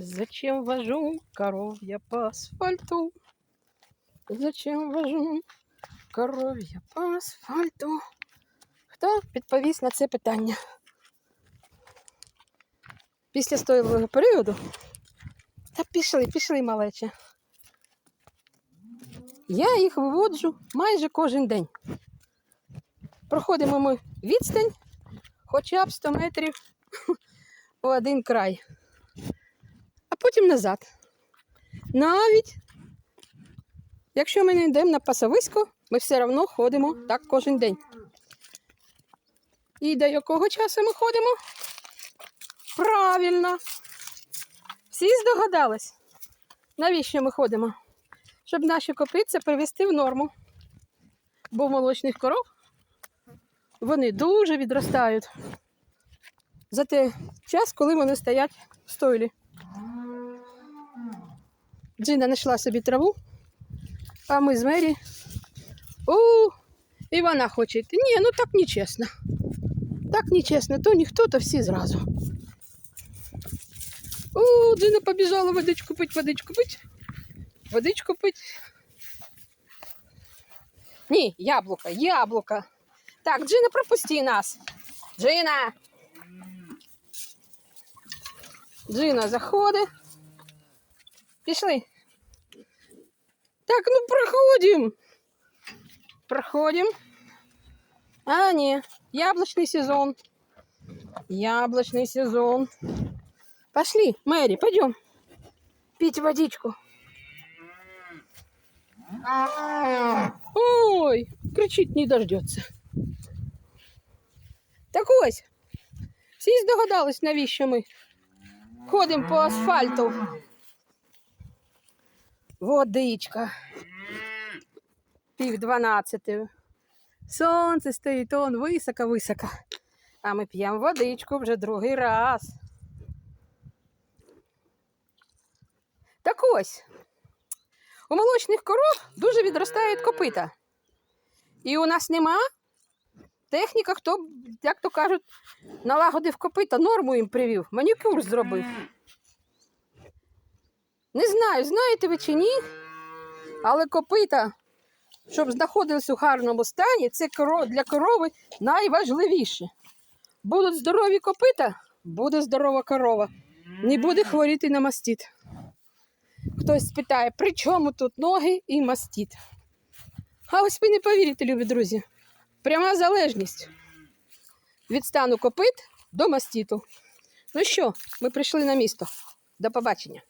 Зачем вожу коровья по асфальту? Зачем вожу коров'я по асфальту? Хто відповість на це питання? Після стойлого періоду? Та пішли, пішли, малече. Я їх виводжу майже кожен день. Проходимо ми відстань хоча б 100 метрів у один край, потім назад. Навіть якщо ми не йдемо на пасовисько, ми все одно ходимо так кожен день. І до якого часу ми ходимо? Правильно. Всі здогадались, навіщо ми ходимо? Щоб наші копитця привести в норму. Бо в молочних коров вони дуже відростають за той час, коли вони стоять в стойлі. Джина знайшла собі траву, а ми з Мері. У, і вона хоче йти. Ні, ну так нечесно. Так нечесно, то ніхто, то всі зразу. У, Джина побіжала водичку пить, водичку пить. Водичку пить. Ні, яблука, яблука. Так, Джина, пропусти нас. Джина. Джина заходить. Пішли. Так, ну проходим. Проходим. А, ні, яблочный сезон. Яблочный сезон. Пошли, Мэри, пойдем. Пить водичку. Ой, кричить не дождется. Так ось. Всі здогадались, навіщо ми ходимо по асфальту. Водичка. Пів дванадцяти. Сонце стоїть он високо-високо. А ми п'ємо водичку вже другий раз. Так ось. У молочних коров дуже відростають копита. І у нас нема техніка, хто, як то кажуть, налагодив копита, норму їм привів, манікюр зробив. Не знаю, знаєте ви чи ні, але копита, щоб знаходились у гарному стані, це для корови найважливіше. Будуть здорові копита, буде здорова корова. Не буде хворіти на мастит. Хтось спитає, при чому тут ноги і мастит? А ось ви не повірите, любі друзі. Пряма залежність від стану копит до мастіту. Ну що, ми прийшли на місто. До побачення.